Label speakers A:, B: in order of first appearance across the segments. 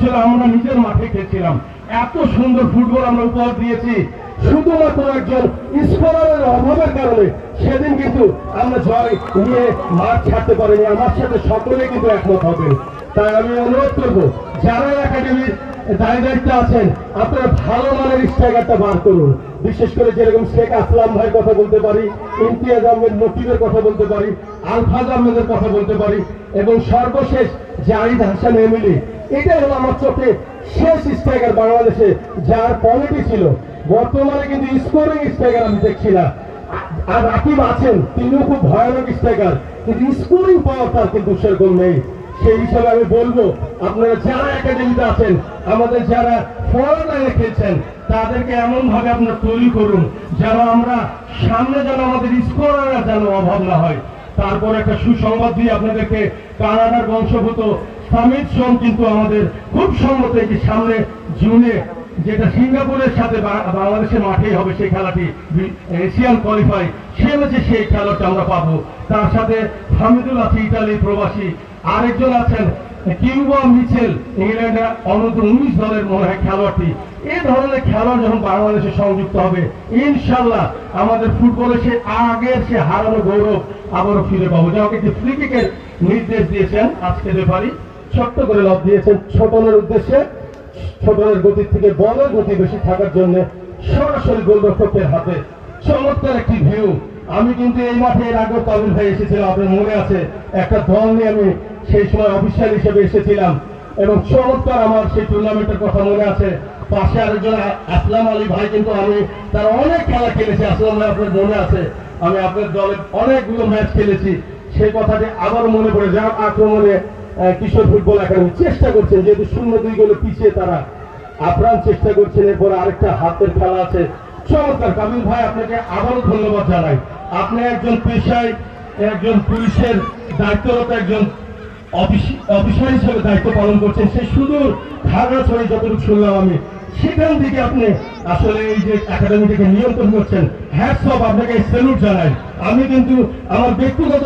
A: ছিল, আমরা নিজের মাঠে খেলছিলাম এত সুন্দর ফুটবল আমরা উপহার দিয়েছি। শুধুমাত্র একজন স্কোরারের অভাবের কারণে সেদিন কিন্তু আমরা জয় নিয়ে মাঠ ছাড়তে পারিনি। আমার সাথে সকলে কিন্তু একমত হবে। তাই আমি অনুরোধ করব, যারা একাডেমির দায় আছেন, আপনারা ভালো মানের স্ট্রাইকারটা বার করুন। বিশেষ করে যেরকম শেখ আসলাম ভাইয়ের কথা বলতে পারি, ইমতিয়াজ আহমেদ মকিবের কথা বলতে পারি, আলফাজ আহমেদের কথা বলতে পারি, এবং সর্বশেষ জাহিদ হাসান এমিলি এটাই হলো আমার চোখে শেষ স্ট্রাইকার বাংলাদেশে, যার কোয়ালিটি ছিল। বর্তমানে কিন্তু স্কোরিং স্ট্রাইকার আমি দেখছি না। আর রাকিব আছেন, তিনিও খুব ভয়ানক স্ট্রাইকার। কিন্তু স্কোরিং পাওয়ার তার কিন্তু সেরকম নেই। সেই হিসাবে আমি বলব, আপনারা যারা একাডেমিতে আছেন, আমাদের যারা ফরেন লাইনে খেলছেন, তাদেরকে এমন ভাবে আপনারা তৈরি করুন, যেন আমরা সামনে যেন আমাদের স্কোরাররা যেন অভাব না হয়। তারপর একটা সুসংবাদ দিয়ে আপনাদেরকে কানাডার বংশভূত সামিত সোম কিন্তু আমাদের খুব সম্মত এই সামনে জুনে যেটা সিঙ্গাপুরের সাথে বাংলাদেশের মাঠেই হবে সেই খেলাটি এশিয়ান কোয়ালিফাই সে হচ্ছে সেই খেলাটা আমরা পাবো। তার সাথে হামিদুল আছে ইতালি প্রবাসী। আরেকজন আছেন কিউবা মিচেল, ইংল্যান্ডের উনিশ দলের মনে হয় খেলোয়াড়টি। এই ধরনের খেলোয়াড় যখন বাংলাদেশে সংযুক্ত হবে, ইনশাল্লাহ আমাদের সে আগের সে হারানো গৌরব আবারও ফিরে পাবো। যাকে নির্দেশ দিয়েছেন আজকে রেফারি ছোট্ট করে লব দিয়েছেন ছোটনের উদ্দেশ্যে। ছোটনের গতির থেকে বলের গতি বেশি থাকার জন্য সরাসরি গোলরক্ষকের হাতে চমৎকার একটি ভিউ আমি কিন্তু এই মাঠে এর আগেও কাবিল ভাই এসেছিলাম আপনার মনে আছে? একটা দল নিয়ে আমি সেই সময় অফিসিয়াল হিসেবে এসেছিলাম। এবং চমৎকার আমার সেই টুর্নামেন্টের কথা মনে আছে। পাশে আরেকজন আসলাম আলী ভাই, কিন্তু আমি তার অনেক খেলা খেলেছি। আসলাম ভাই, আপনার মনে আছে? আমি আপনার দলে অনেকগুলো ম্যাচ খেলেছি। সেই কথাটি আবার মনে পড়ে যার আক্রমণে কিশোর ফুটবল একাডেমি চেষ্টা করছেন, যেহেতু শূন্য দুই গোলে পিছিয়ে তারা আপ্রাণ চেষ্টা করছেন। এরপর আরেকটা হাতের খেলা আছে। চমৎকার। কাবিল ভাই, আপনাকে আবারও ধন্যবাদ জানাই। আপনি একজন পেশায়, একজন পুলিশের দায়িত্বরত একজন অফিসার হিসেবে দায়িত্ব পালন করছেন। সেই সুদূর যতটুকু শুনলাম আমি, সেখান থেকে আপনি আসলে এই যে একাডেমিটাকে নিয়ন্ত্রণ করছেন হ্যাটস অফ আপনাকে স্যালুট জানাই। আমি কিন্তু আমার ব্যক্তিগত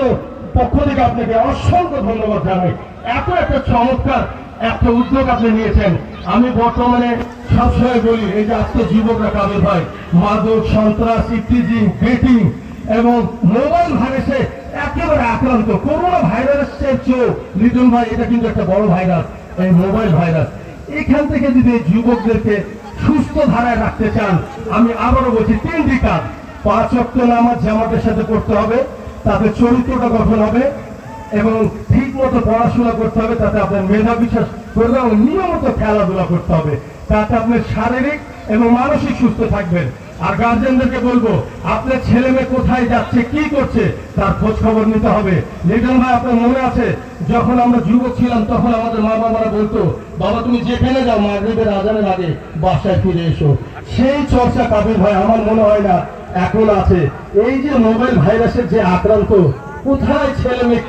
A: পক্ষ থেকে আপনাকে অসংখ্য ধন্যবাদ জানাই। এত একটা চমৎকার একটা উদ্যোগ আপনি নিয়েছেন। আমি বর্তমানে সবসময় বলি, এই যে আজকে যুবকরা কাদের ভাই? মাদক, সন্ত্রাস ইত্যাদি বেটিং এবং মোবাইল ভাইরাসে একেবারে আক্রান্ত। করোনা ভাইরাসের চেয়েও লিটন ভাই, এটা কিন্তু একটা বড় ভাইরাস, এই মোবাইল ভাইরাস। এখান থেকে যদি যুবকদেরকে সুস্থ ধারায় রাখতে চান, আমি আবারও বলছি, তিনটি কাজ। পাঁচ অক্ট নামাজ জামাতের সাথে করতে হবে, তাতে চরিত্রটা গঠন হবে এবং ঠিক মতো পড়াশোনা করতে হবে, তাতে আপনার মেধা বিশ্বাস এবং নিয়মিত খেলাধুলা করতে হবে, তাতে আপনার শারীরিক এবং মানসিক সুস্থ থাকবেন। আর গার্জেনদেরকে বলব, আপনার ছেলে মেয়ে কোথায় যাচ্ছে, কি করছে, তার খোঁজ খবর নিতে হবে। লিটন ভাই, আপনার মনে আছে, যখন আমরা যুবক ছিলাম, তখন আমাদের মা বাবারা বলতো, বাবা, তুমি যেখানে যাও, মাগরীবের আজানের আগে বাসায় ফিরে এসো। সেই চর্চা কাবির ভাই, আমার মনে হয় না, এখন আছে। এই যে মোবাইল ভাইরাসের যে আক্রান্ত, কোথায় ছেলে মেয়ে